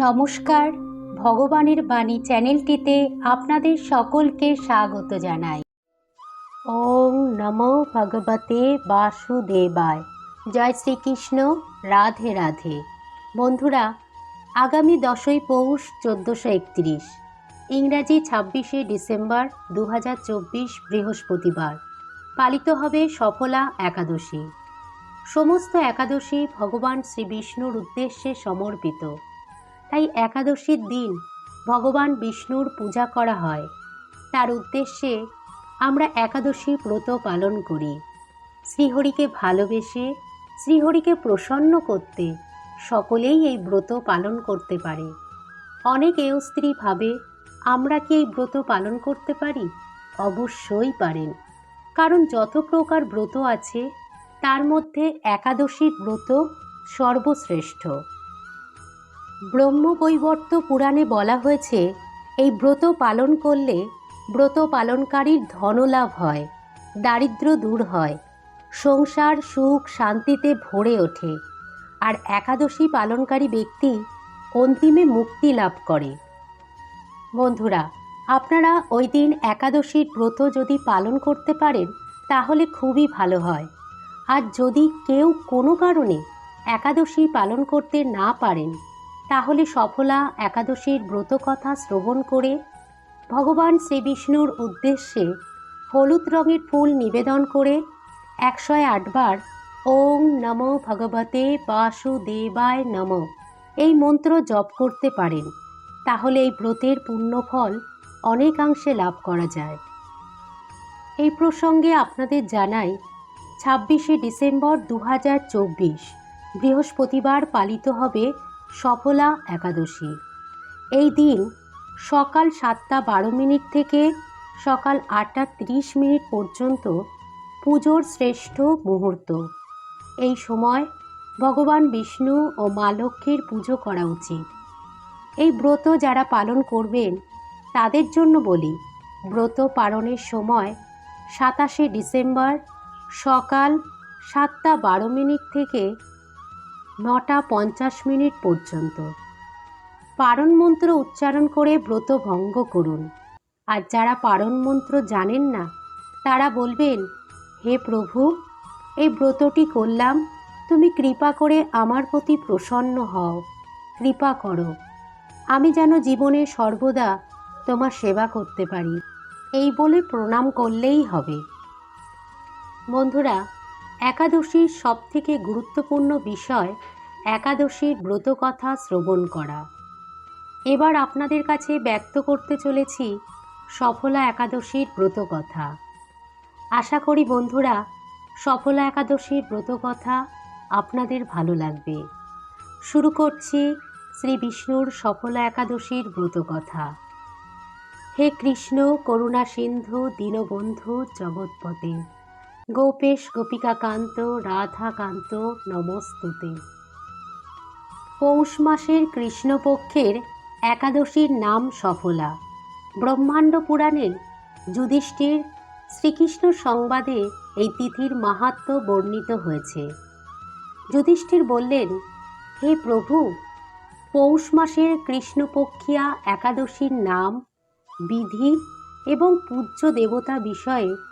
নমস্কার। ভগবানের বাণী চ্যানেলটিতে আপনাদের সকলকে স্বাগত জানাই। ওম নমো ভগবতে বাসুদেবায়। জয় শ্রীকৃষ্ণ। রাধে রাধে। বন্ধুরা, আগামী দশই পৌষ চোদ্দোশো একত্রিশ, ইংরাজি ছাব্বিশে ডিসেম্বর দু হাজার চব্বিশ বৃহস্পতিবার, পালিত হবে সফলা একাদশী। সমস্ত একাদশী ভগবান শ্রী বিষ্ণুর উদ্দেশ্যে সমর্পিত। তাই একাদশীর দিন ভগবান বিষ্ণুর পূজা করা হয়। তার উদ্দেশ্যে আমরা একাদশী ব্রত পালন করি। শ্রীহরিকে ভালোবেসে, শ্রীহরিকে প্রসন্ন করতে সকলেই এই ব্রত পালন করতে পারে। অনেক এও স্ত্রী ভাবে, আমরা কি এই ব্রত পালন করতে পারি? অবশ্যই পারেন। কারণ যত প্রকার ব্রত আছে, তার মধ্যে একাদশীর ব্রত সর্বশ্রেষ্ঠ। ব্রহ্মবৈবর্ত পুরাণে বলা হয়েছে, এই ব্রত পালন করলে ব্রত পালনকারীর ধনলাভ হয় দারিদ্র দূর হয়, সংসার সুখ শান্তিতে ভরে ওঠে। আর একাদশী পালনকারী ব্যক্তি অন্তিমে মুক্তি লাভ করে। বন্ধুরা, আপনারা ওই দিন একাদশীর ব্রত যদি পালন করতে পারেন, তাহলে খুবই ভালো হয়। আর যদি কেউ কোনো কারণে একাদশী পালন করতে না পারেন তাহলে সফলা একাদশীর ব্রত কথা শ্রবণ করে ভগবান শ্রীবিষ্ণুর উদ্দেশ্যে হলুদ রঙের ফুল নিবেদন করে একশো আটবার ওম নমো ভগবতে বাসুদেবায় নম এই মন্ত্র জপ করতে পারেন। তাহলে এই ব্রতের পুণ্যফল অনেকাংশে লাভ করা যায়। এই প্রসঙ্গে আপনাদের জানাই, ছাব্বিশে ডিসেম্বর দু হাজার চব্বিশ বৃহস্পতিবার পালিত হবে সফলা একাদশী। এই দিন সকাল সাতটা বারো মিনিট থেকে সকাল আটটা ত্রিশ মিনিট পর্যন্ত পুজোর শ্রেষ্ঠ মুহূর্ত। এই সময় ভগবান বিষ্ণু ও মা লক্ষ্মীর পুজো করা উচিত। এই ব্রত যারা পালন করবেন, তাদের জন্য বলি, ব্রত পালনের সময় সাতাশে ডিসেম্বর সকাল সাতটা বারো মিনিট থেকে নটা পঞ্চাশ মিনিট পর্যন্ত। পারণ মন্ত্র উচ্চারণ করে ব্রত ভঙ্গ করুন। আর যারা পারণ মন্ত্র জানেন না, তারা বলবেন, হে প্রভু, এই ব্রতটি করলাম, তুমি কৃপা করে আমার প্রতি প্রসন্ন হও। কৃপা করো। আমি যেন জীবনে সর্বদা তোমার সেবা করতে পারি। এই বলে প্রণাম করলেই হবে। বন্ধুরা একাদশীর সবথেকে গুরুত্বপূর্ণ বিষয়, একাদশীর ব্রতকথা শ্রবণ করা। এবার আপনাদের কাছে ব্যক্ত করতে চলেছি সফলা একাদশীর ব্রতকথা। আশা করি বন্ধুরা, সফলা একাদশীর ব্রতকথা আপনাদের ভালো লাগবে। শুরু করছি শ্রী বিষ্ণুর সফলা একাদশীর ব্রতকথা। হে কৃষ্ণ, করুণা সিন্ধু, দীনবন্ধু জগৎপতে। গোপেশ গোপিকাকান্ত, রাধাকান্ত নমস্তুতে। পৌষ মাসের কৃষ্ণপক্ষের একাদশীর নাম সফলা। ব্রহ্মাণ্ড পুরাণের যুধিষ্ঠির শ্রীকৃষ্ণ সংবাদে এই তিথির মাহাত্ম বর্ণিত হয়েছে। যুধিষ্ঠির বললেন, হে প্রভু, পৌষ মাসের কৃষ্ণপক্ষিয়া একাদশীর নাম, বিধি এবং পূজ্য দেবতা বিষয়ে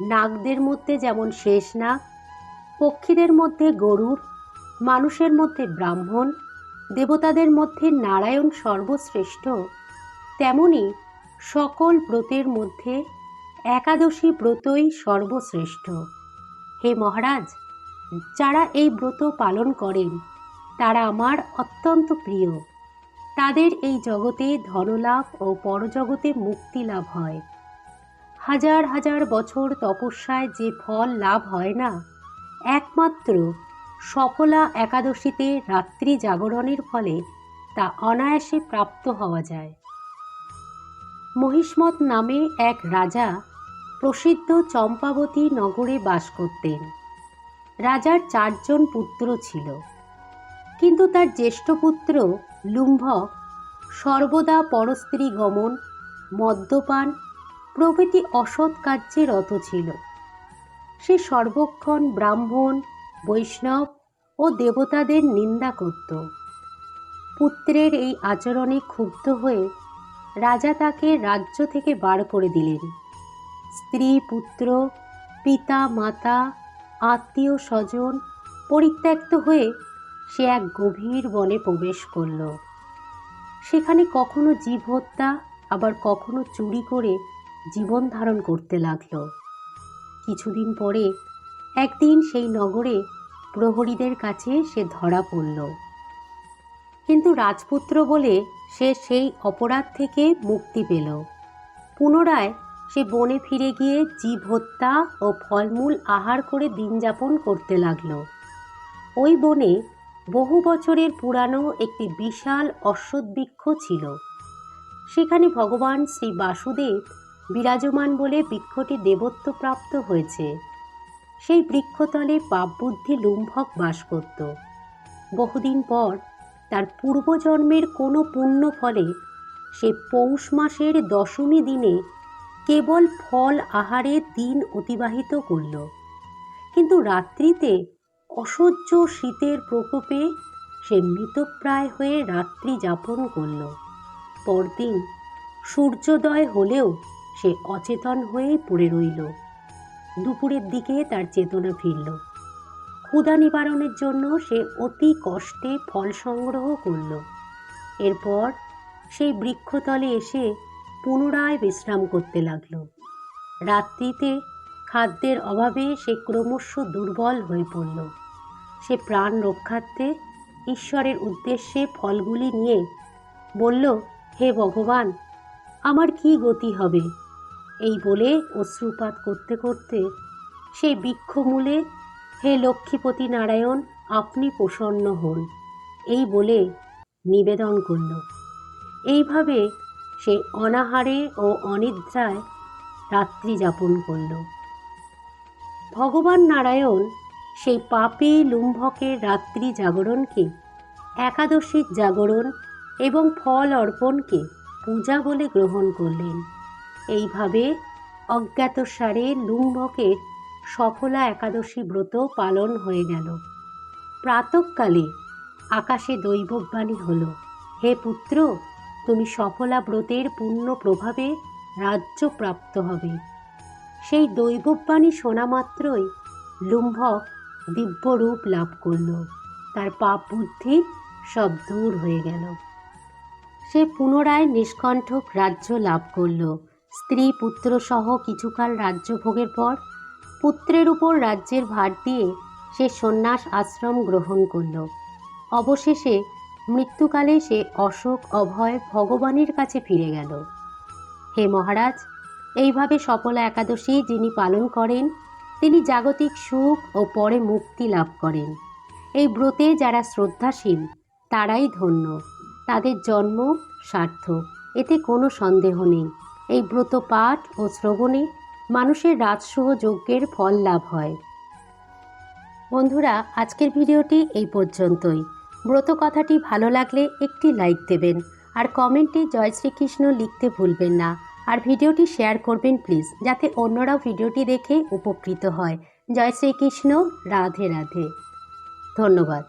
নাগদের মধ্যে যেমন শেষ নাগ পক্ষীদের মধ্যে গরুর, মানুষের মধ্যে ব্রাহ্মণ, দেবতাদের মধ্যে নারায়ণ সর্বশ্রেষ্ঠ, তেমনি সকল ব্রতের মধ্যে একাদশী ব্রতই সর্বশ্রেষ্ঠ। হে মহারাজ, যারা এই ব্রত পালন করেন, তারা আমার অত্যন্ত প্রিয়। তাদের এই জগতে ধনলাভ ও পরজগতে মুক্তি লাভ হয়। হাজার হাজার বছর তপস্যায় যে ফল লাভ হয় না, একমাত্র সফলা একাদশীতে রাত্রি জাগরণের ফলে তা অনায়াসে প্রাপ্ত হওয়া যায়। মহিষ্মত নামে এক রাজা প্রসিদ্ধ চম্পাবতী নগরে বাস করতেন। রাজার চারজন পুত্র ছিল। কিন্তু তার জ্যেষ্ঠ পুত্র লুম্ভক সর্বদা পরস্ত্রী গমন মদ্যপান প্রভৃতি অসৎ কার্যে রত ছিল। সে সর্বক্ষণ ব্রাহ্মণ, বৈষ্ণব ও দেবতাদের নিন্দা করত। পুত্রের এই আচরণে ক্ষুব্ধ হয়ে রাজা তাকে রাজ্য থেকে বার করে দিলেন। স্ত্রী, পুত্র, পিতা, মাতা, আত্মীয়, স্বজন পরিত্যক্ত হয়ে সে এক গভীর বনে প্রবেশ করল। সেখানে কখনো জীব হত্যা আবার কখনো চুরি করে জীবন ধারণ করতে লাগল। কিছুদিন পরে একদিন সেই নগরে প্রহরীদের কাছে সে ধরা পড়ল। কিন্তু রাজপুত্র বলে সে সেই অপরাধ থেকে মুক্তি পেল। পুনরায় সে বনে ফিরে গিয়ে জীব হত্যা ও ফলমূল আহার করে দিন যাপন করতে লাগল। ওই বনে বহু বছরের পুরানো একটি বিশাল অশ্বত্বৃক্ষ ছিল। সেখানে ভগবান শ্রী বাসুদেব বিরাজমান বলে বৃক্ষটি দেবত্ব প্রাপ্ত হয়েছে। সেই বৃক্ষতলে পাপবুদ্ধি লুম্ভক বাস করত। বহুদিন পর তার পূর্বজন্মের কোনো পুণ্য ফলে সে পৌষ মাসের দশমী দিনে কেবল ফল আহারে দিন অতিবাহিত করল। কিন্তু রাত্রিতে অসহ্য শীতের প্রকোপে সে মৃতপ্রায় হয়ে রাত্রি যাপন করল। পরদিন সূর্যোদয় হলেও সে অচেতন হয়ে পড়ে রইল। দুপুরের দিকে তার চেতনা ফিরল। ক্ষুধা নিবারণের জন্য সে অতি কষ্টে ফল সংগ্রহ করল। এরপর সেই বৃক্ষতলে এসে পুনরায় বিশ্রাম করতে লাগল। রাত্রিতে খাদ্যের অভাবে সে ক্রমশ দুর্বল হয়ে পড়ল। সে প্রাণ রক্ষার্থে ঈশ্বরের উদ্দেশ্যে ফলগুলি নিয়ে বলল, হে ভগবান, আমার কি গতি হবে? এই বলে অশ্রুপাত করতে করতে সেই বৃক্ষমূলে হে লক্ষ্মীপতি নারায়ণ, আপনি প্রসন্ন হন। এই বলে নিবেদন করল। এইভাবে সে অনাহারে ও অনিদ্রায় রাত্রি যাপন করল। ভগবান নারায়ণ সেই পাপী লুম্ভকের রাত্রি জাগরণকে, একাদশীর জাগরণ এবং ফল অর্পণকে পূজা বলে গ্রহণ করলেন। এইভাবে অজ্ঞাতসারে লুম্ভকের সফলা একাদশী ব্রত পালন হয়ে গেল। প্রাতকালে আকাশে দৈববাণী হল, হে পুত্র, তুমি সফলা ব্রতের পূর্ণ প্রভাবে রাজ্য প্রাপ্ত হবে। সেই দৈববাণী শোনা মাত্রই লুম্ভক দিব্য রূপ লাভ করল। তার পাপ বুদ্ধি সব দূর হয়ে গেল। সে পুনরায় নিষ্কণ্ঠক রাজ্য লাভ করল। স্ত্রী পুত্র সহ কিছুকাল রাজ্য ভোগের পর পুত্রের উপর রাজ্যের ভার দিয়ে সে সন্ন্যাস আশ্রম গ্রহণ করল। অবশেষে মৃত্যুকালে সে অশোক, অভয় ভগবানের কাছে ফিরে গেল। হে মহারাজ, এইভাবে সফলা একাদশী যিনি পালন করেন, তিনি জাগতিক সুখ ও পরে মুক্তি লাভ করেন। এই ব্রতে যারা শ্রদ্ধাশীল, তারাই ধন্য। তাদের জন্ম সার্থক এতে কোনো সন্দেহ নেই। এই ব্রত পাঠ ও শ্রবণে মানুষের রাজসহ যজ্ঞের ফল লাভ হয়। বন্ধুরা, আজকের ভিডিওটি এই পর্যন্তই। ব্রত কথাটি ভালো লাগলে একটি লাইক দেবেন আর কমেন্টে জয় শ্রীকৃষ্ণ লিখতে ভুলবেন না। আর ভিডিওটি শেয়ার করবেন প্লিজ, যাতে অন্যরাও ভিডিওটি দেখে উপকৃত হয়। জয় শ্রীকৃষ্ণ, রাধে রাধে। ধন্যবাদ।